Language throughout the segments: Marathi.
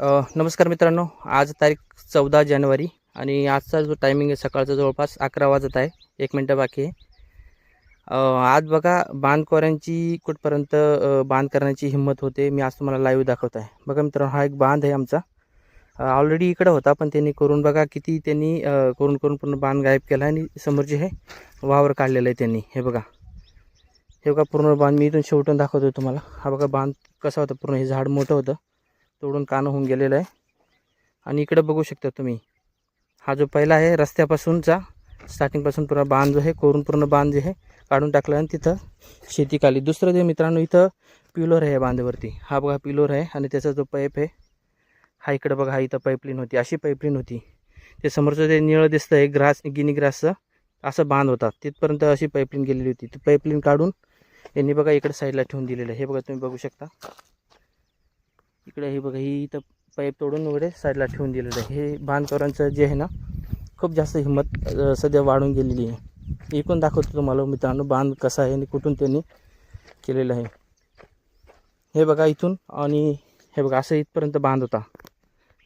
नमस्कार मित्रांनो. आज तारीख चौदा जानेवारी आणि आजचा जो टायमिंग आहे सकाळचा जवळपास अकरा वाजत आहे. एक मिनटं बाकी आहे. आज बघा बांधकोऱ्यांची कुठपर्यंत बांध करण्याची हिंमत होते मी आज तुम्हाला लाईव्ह दाखवत आहे. बघा मित्रांनो हा एक बांध आहे आमचा. ऑलरेडी इकडं होता पण त्यांनी करून बघा किती त्यांनी करून करून पूर्ण बांध गायब केला आणि समोर जे हे वावर काढलेलं आहे त्यांनी. हे बघा. हे बघा पूर्ण बांध मी इथून शेवटून दाखवतो तुम्हाला. हा बघा बांध कसा होता पूर्ण हे झाड मोठं होतं. तोडून कानं होऊन गेलेलं आहे. आणि इकडं बघू शकता तुम्ही हा जो पहिला आहे रस्त्यापासूनचा स्टार्टिंगपासून पूर्ण बांध जो आहे कोरून पूर्ण बांध जे आहे काढून टाकलं आणि तिथं शेती काढली. दुसरं जे मित्रांनो इथं पिलोर आहे बांधावरती. हा बघा पिलोर आहे आणि त्याचा जो पाईप आहे हा इकडं बघा हा इथं पाईपलाईन होती. अशी पाईपलाईन होती. ते समोरचं ते निळं दिसतं आहे ग्रास गिनी ग्रासचं असं बांध होता. तिथपर्यंत अशी पाईपलाईन गेलेली होती. ती पाईपलाईन काढून यांनी बघा इकडं साईडला ठेवून दिलेलं आहे. हे बघा तुम्ही बघू शकता. इकडे हे बघा ही इथं पाईप तोडून वगैरे साईडला ठेवून दिलेलं आहे. हे बांधकरांचं जे आहे ना खूप जास्त हिंमत सध्या वाढून गेलेली आहे. एकूण दाखवतो तुम्हाला मित्रांनो बांध कसा आहे आणि कुठून त्यांनी केलेलं आहे. हे बघा इथून आणि हे बघा असं इथपर्यंत बांध होता.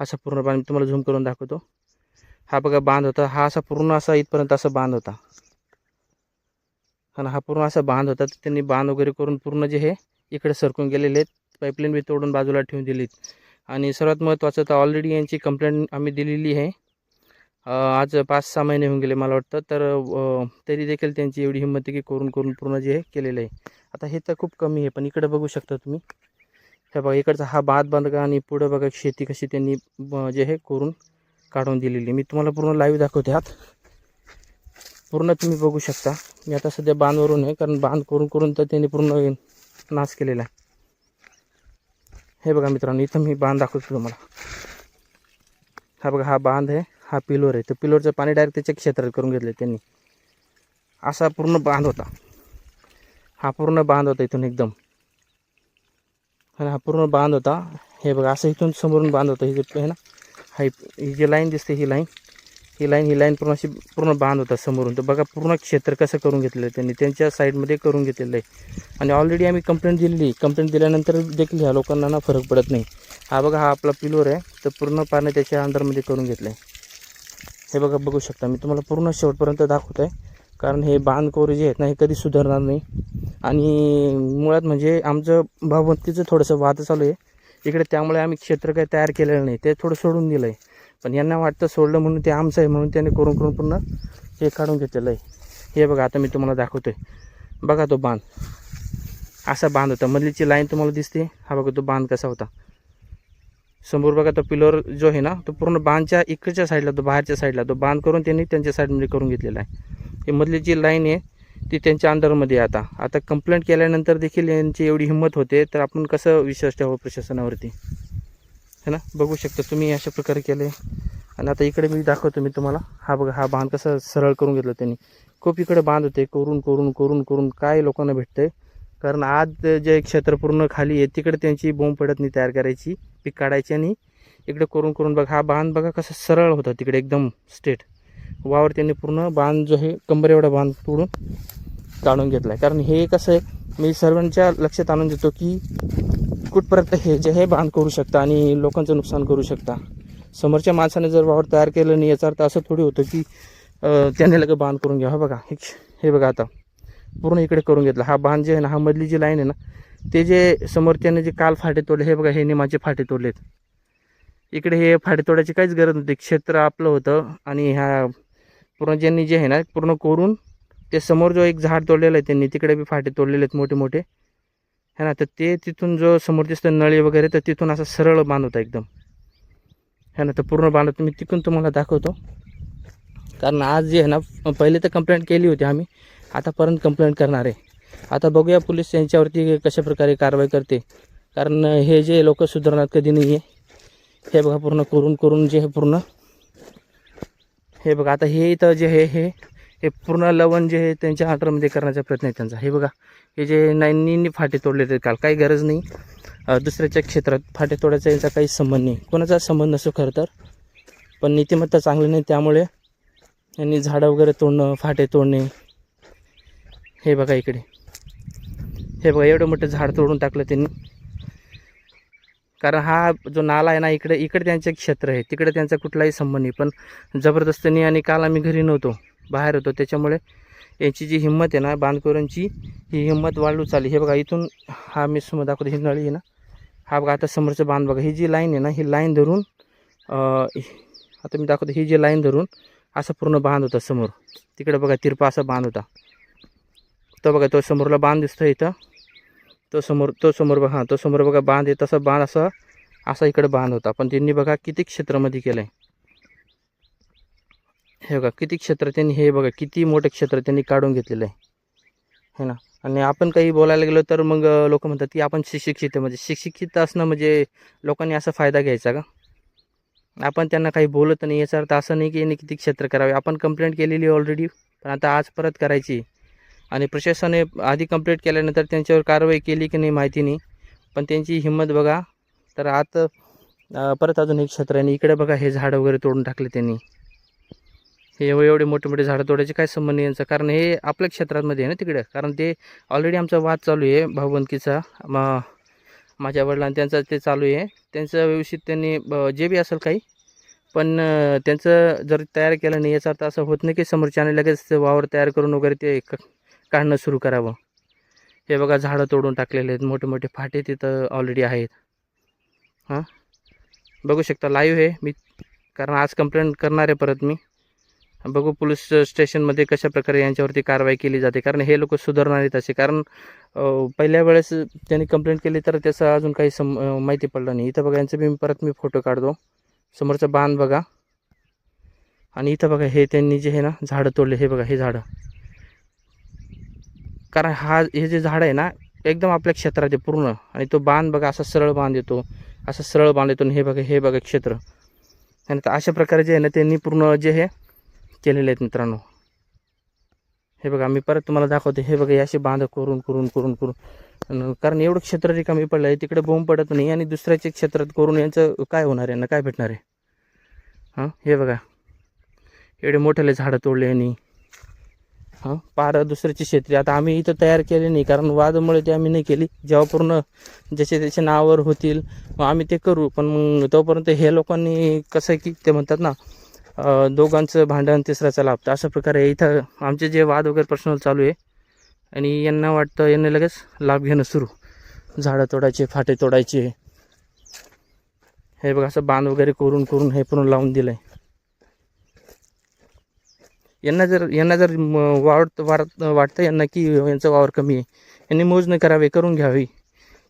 असा पूर्ण बांध तुम्हाला झूम करून दाखवतो. हा बघा बांध होता. हा असा पूर्ण असा इथपर्यंत असा बांध होता. आणि हा पूर्ण असा बांध होता तर त्यांनी बांध वगैरे करून पूर्ण जे हे इकडे सरकून गेलेले आहेत. पाईपलाईन बी तोडून बाजूला ठेवून दिलीत. आणि सर्वात महत्त्वाचं तर ऑलरेडी यांची कंप्लेंट आम्ही दिलेली आहे. आज पाच सहा महिने होऊन गेले मला वाटतं. तर तरी देखील त्यांची एवढी हिंमत आहे की करून करून पूर्ण जे हे केलेलं आहे. आता हे तर खूप कमी आहे पण इकडं बघू शकता तुम्ही. हे बघा इकडचा हा बाद बांधका आणि पुढं बघा शेती कशी त्यांनी जे हे करून काढून दिलेली. मी तुम्हाला पूर्ण लाईव्ह दाखवते आत. पूर्ण तुम्ही बघू शकता. मी आता सध्या बांधवरून आहे कारण बांध करून करून तर त्यांनी पूर्ण नाश केलेला आहे. हे बघा मित्रांनो इथं मी बांध दाखवतो तुम्हाला. हा बघा हा बांध आहे हा पिलोर आहे. तर पिलोरचं पाणी डायरेक्ट त्याच्या क्षेत्रात करून घेतलं त्यांनी. असा पूर्ण बांध होता. हा पूर्ण बांध होता इथून एकदम. आणि हा पूर्ण बांध होता. हे बघा असं इथून समोरून बांध होता. हे जे आहे ना हा ही जी लाईन दिसते ही लाईन ही लाईन ही लाईन पूर्ण अशी पूर्ण बांध होता समोरून. तर बघा पूर्ण क्षेत्र कसं करून घेतलेलं आहे त्यांनी. त्यांच्या साईडमध्ये करून घेतलेलं आहे. आणि ऑलरेडी आम्ही कंप्लेंट दिलेली कंप्लेंट दिल्यानंतर देखील ह्या लोकांना ना फरक पडत नाही. हा बघा हा आपला पिलोर आहे. तर पूर्ण पाणी त्याच्या अंडरमध्ये करून घेतलं आहे हे बघा बघू शकता. मी तुम्हाला पूर्ण शेवटपर्यंत दाखवत आहे कारण हे बांधकोर जे आहेत ना हे कधी सुधारणार नाही. आणि मुळात म्हणजे आमचं भावमतीचं थोडंसं वाद चालू आहे. इकडे त्यामुळे आम्ही क्षेत्र काही तयार केलेलं नाही. ते थोडं सोडून दिलं आहे पण यांना वाटतं सोडलं म्हणून ते आमचं आहे म्हणून त्याने करून करून पूर्ण हे काढून घेतलेलं आहे. हे बघा आता मी तुम्हाला दाखवतो आहे बघा तो बांध. असा बांध होता. मधलीची लाईन तुम्हाला दिसते. हा बघा तो बांध कसा होता. समोर बघा तो पिलर जो आहे ना तो पूर्ण बांधच्या इकडच्या साईडला तो बाहेरच्या साईडला तो बांध करून त्यांनी त्यांच्या साईडमध्ये करून घेतलेला आहे. हे मधली जी लाईन आहे ती त्यांच्या अंडरमध्ये आता. आता कंप्लेंट केल्यानंतर देखील यांची एवढी हिंमत होते तर आपण कसं विश्वास ठेवावं प्रशासनावरती? है ना? बघू शकता तुम्ही अशा प्रकारे केले आणि आता इकडे मी दाखवतो मी तुम्हाला. हा बघा हा बांध कसा सरळ करून घेतला त्यांनी. खूप इकडे बांध होते करून करून करून करून काय लोकांना भेटतंय. कारण आज जे क्षेत्र पूर्ण खाली आहे तिकडे त्यांची बोंब पडत नाही तयार करायची पीक काढायची आणि इकडे करून करून बघा हा बांध बघा कसा सरळ होता तिकडे एकदम स्ट्रेट वावर त्यांनी पूर्ण बांध जो आहे कंबर एवढा बांध तोडून काढून घेतला आहे कारण हे कसं आहे मी सर्वांच्या लक्षात आणून देतो की कुठपर्यंत हे जे हे बांध करू शकता आणि लोकांचं नुकसान करू शकता? समोरच्या माणसाने जर वावर तयार केलं नाही याचा अर्थ असं थोडी होतं की त्याने लगेच बांध करून घ्या. हा बघा हे हे बघा आता. पूर्ण इकडे करून घेतला. हा बांध जे आहे ना हा मधली जी लाईन आहे ना ते जे समोर त्याने जे काल फाटे तोडले हे बघा हे निमाचे फाटे तोडलेत. इकडे हे फाटे तोडायची काहीच गरज नव्हती. क्षेत्र आपलं होतं आणि ह्या पूर्ण ज्यांनी जे आहे ना पूर्ण करून ते समोर जो एक झाड तोडलेलं आहे त्यांनी तिकडे बी फाटे तोडलेले आहेत मोठे मोठे है ना तर ते तिथून जो समोर दिसतं नळी वगैरे तर तिथून असं सरळ बांधवता एकदम. है ना तर पूर्ण बांधवतो मी तिकून तुम्हाला दाखवतो. कारण आज जे आहे ना पहिले तर कंप्लेंट केली होती आम्ही आतापर्यंत कंप्लेंट करणार आहे. आता बघूया पोलीस यांच्यावरती कशा प्रकारे कारवाई करते. कारण हे जे लोक सुधारणार कधी नाही आहे हे बघा पूर्ण करून करून जे हे पूर्ण. हे बघा आता हे इथं जे हे हे हे पूर्ण लवण जे आहे त्यांच्या ऑर्डरमध्ये करण्याचा प्रयत्न आहे त्यांचा. हे बघा हे जे नाईंनी फाटे तोडले ते काल काही गरज नाही. दुसऱ्याच्या क्षेत्रात फाटे तोडायचा यांचा काही संबंध नाही. कोणाचा संबंध नसो खरं तर पण नीतिमत्ता चांगली नाही त्यामुळे यांनी झाडं वगैरे तोडणं फाटे तोडणे हे बघा इकडे. हे बघा एवढं मोठं झाड तोडून टाकलं त्यांनी. कारण हा जो नाला आहे ना इकडे इकडे त्यांचे क्षेत्र आहे. तिकडे त्यांचा कुठलाही संबंध नाही. पण जबरदस्तीने आणि काल आम्ही घरी नव्हतो बाहेर होतो. त्याच्यामुळे यांची जी हिंमत आहे ना बांधकोरांची ही हिंमत वाढू चालली. हे बघा इथून हा मी समोर दाखवतो. ही नळी आहे ना हा बघा आता समोरचं बांध बघा. ही जी लाईन आहे ना ही लाईन धरून आता मी दाखवतो. ही जी लाईन धरून असा पूर्ण बांध होता समोर. तिकडे बघा तिरपा असा बांध होता. तो बघा तो समोरला बांध दिसतो इथं. तो समोर तो समोर बघा हां तो समोर बघा बांध आहे तसा बांध असा असा इकडे बांध होता. पण त्यांनी बघा किती क्षेत्रामध्ये केलं आहे हे बघा किती क्षेत्र त्यांनी हे बघा किती मोठं क्षेत्र त्यांनी काढून घेतलेलं आहे है ना? आणि आपण काही बोलायला गेलो तर मग लोक म्हणतात की आपण शिक्षित आहे म्हणजे शिक्षित असणं म्हणजे लोकांनी असा फायदा घ्यायचा का? आपण त्यांना काही बोलत नाही याचा अर्थ असं नाही की यांनी किती क्षेत्र करावे. आपण कंप्लेंट केलेली ऑलरेडी पण आता आज परत करायची आणि प्रशासनाने आधी कंप्लेंट केल्यानंतर त्यांच्यावर कारवाई केली की नाही माहिती नाही. पण त्यांची हिंमत बघा. तर आत परत अजून एक क्षेत्र आहे इकडे बघा हे झाडं वगैरे तोडून टाकले त्यांनी. हे एवढे एवढे मोठे मोठे झाडं तोडायचे काय संबंध नाही यांचा? कारण हे आपल्या क्षेत्रामध्ये आहे ना तिकडे. कारण ते ऑलरेडी आमचा वाद चालू आहे भाऊबंदकीचा. मा माझ्या वडिलांनी त्यांचा ते चालू आहे. त्यांचं व्यवस्थित त्यांनी ब- जे बी असेल काही. पण त्यांचं जर तयार केलं नाही याचा अर्थ असं होत नाही की समोरच्याने लगेच वावर तयार करून वगैरे ते काढणं सुरू करावं. हे बघा झाडं तोडून टाकलेले आहेत. मोठे मोठे फाटे तिथं ऑलरेडी आहेत. हां? बघू शकता लाईव्ह आहे मी कारण आज कंप्लेंट करणार आहे परत मी. बघू पोलीस स्टेशनमध्ये कशा प्रकारे यांच्यावरती कारवाई केली जाते. कारण हे लोक सुधारणार आहेत असे. कारण पहिल्या वेळेस त्यांनी कंप्लेंट केली तर त्याचं अजून काही सम माहिती पडलं नाही. इथं बघा यांचं मी परत मी फोटो काढतो. समोरचं बांध बघा. आणि इथं बघा हे त्यांनी जे आहे ना झाडं तोडले. हे बघा हे झाडं. कारण हा हे जे झाड आहे ना एकदम आपल्या क्षेत्रात आहे पूर्ण. आणि तो बांध बघा असा सरळ बांध येतो. असा सरळ बांध येतो आणि हे बघा हे बघा क्षेत्र. आणि तर अशा प्रकारे जे आहे ना त्यांनी पूर्ण जे हे केलेले आहेत मित्रांनो. हे बघा मी परत तुम्हाला दाखवते. हे बघा असे बांध करून करून करून करून. कारण एवढं क्षेत्र रिकामी पडलं आहे तिकडे बोंब पडत नाही आणि दुसऱ्याच्या क्षेत्रात करून यांचं काय होणार आहे ना? काय भेटणार आहे? हां? हे बघा. एवढे मोठेले झाडं तोडले यांनी. हां पार दुसऱ्याची शेती. आता आम्ही इथं तयार केली नाही कारण वादामुळे ते आम्ही नाही केली. जेव्हा पूर्ण ज्याचे त्याच्या नावावर होतील मग आम्ही ते करू. पण मग तोपर्यंत हे लोकांनी कसं आहे की ते म्हणतात ना दोघांचं भांडण तिसऱ्याचा लाभ. तर अशा प्रकारे इथं आमचे जे वाद वगैरे पर्सनल चालू आहे आणि यांना वाटतं यांना लगेच लाभ घेणं सुरू. झाडं तोडायचे फाटे तोडायचे. हे बघा असं बांध वगैरे करून करून हे पूर्ण लावून दिलं आहे यांना जर यांना जर म- वाढत वाटतं यांना की यांचा वावर कमी आहे यांनी मोजणी करावी करून घ्यावी.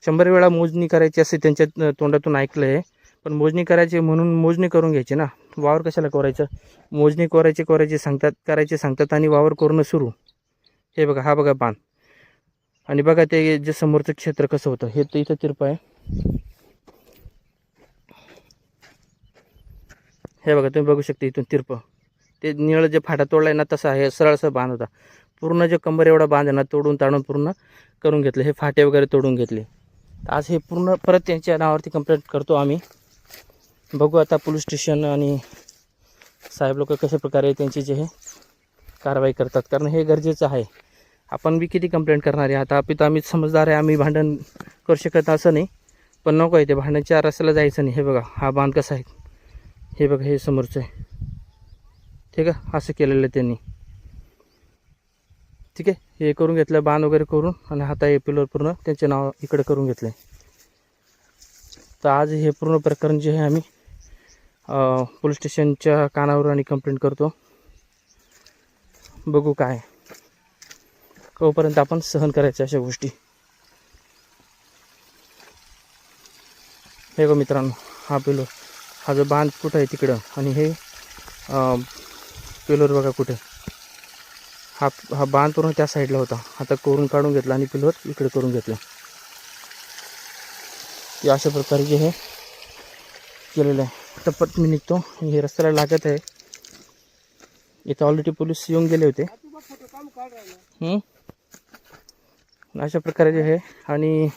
शंभर वेळा मोजणी करायची असे त्यांच्या तोंडातून ऐकलं आहे पण मोजणी करायची म्हणून मोजणी करून घ्यायची ना. वावर कशाला करायचं? मोजणी करायची करायची सांगतात करायचे सांगतात आणि वावर करणं सुरू. हे बघा हा बघा बांध आणि बघा ते जे समोरचं क्षेत्र कसं होतं हे तर इथं तिरप आहे. हे बघा तुम्ही बघू शकता इथून तिरप. ते निळं जे फाटा आहे ना तसा आहे सरळसं बांध होता. पूर्ण जे कंबर एवढा बांध आहे ना तोडून ताडून पूर्ण करून घेतलं. हे फाटे वगैरे तोडून घेतले. तर आज हे पूर्ण परत त्यांच्या नावावरती कंप्लेंट करतो आम्ही. बघू आता पोलीस स्टेशन आणि साहेब लोक कशा प्रकारे त्यांची जे हे कारवाई करतात. कारण हे गरजेचं आहे. आपण बी किती कंप्लेंट करणार आहे? आता आपण आम्ही समजदार आहे आम्ही भांडण करू शकत असं नाही. पण नको आहे ते भांडणच्या रस्त्याला जायचं नाही. हे बघा हा बांध कसा आहे? हे बघा हे समोरचं आहे. ठीक आहे? असं केलेलं आहे त्यांनी. ठीक आहे? हे करून घेतलं बांध वगैरे करून आणि हाता हे पिलर पूर्ण त्यांचे नाव इकडे करून घेतलं तर आज हे पूर्ण प्रकरण जे आहे आम्ही पोलीस स्टेशनच्या कानावर आणि कंप्लेंट करतो. बघू काय. तोपर्यंत आपण सहन करायच्या अशा गोष्टी. हे बघ मित्रांनो हा पिलो हा जो बांध कुठं आहे तिकडं? आणि हे पिलोर बघा कुठे. हा हा बांध पूर्ण त्या साईडला होता. आता कोरून काढून घेतला आणि पिलोर इकडे करून घेतलं. अशा प्रकारे जे हे केलेलं आहे. आता पट मी निघतो. हे रस्त्याला लागत आहे. इथं ऑलरेडी पोलीस येऊन गेले होते. हं? अशा प्रकारे जे आहे आणि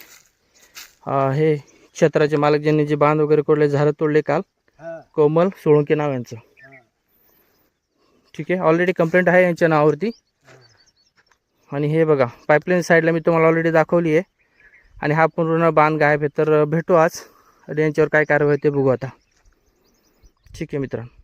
हे क्षेत्राचे मालक ज्यांनी जे बांध वगैरे कोडले झाडं तोडले काल कोमल सोळंके नाव यांचं. ठीक आहे. ऑलरेडी कंप्लेंट आहे यांच्या नावावरती. आणि हे बघा पाईपलाईन साईडला मी तुम्हाला ऑलरेडी दाखवली आहे. आणि हा पूर्ण बांध गायब आहे. तर भेटू आज. आणि यांच्यावर काय कारवाई आहे ते बघू आता. ठीक आहे मित्रांनो.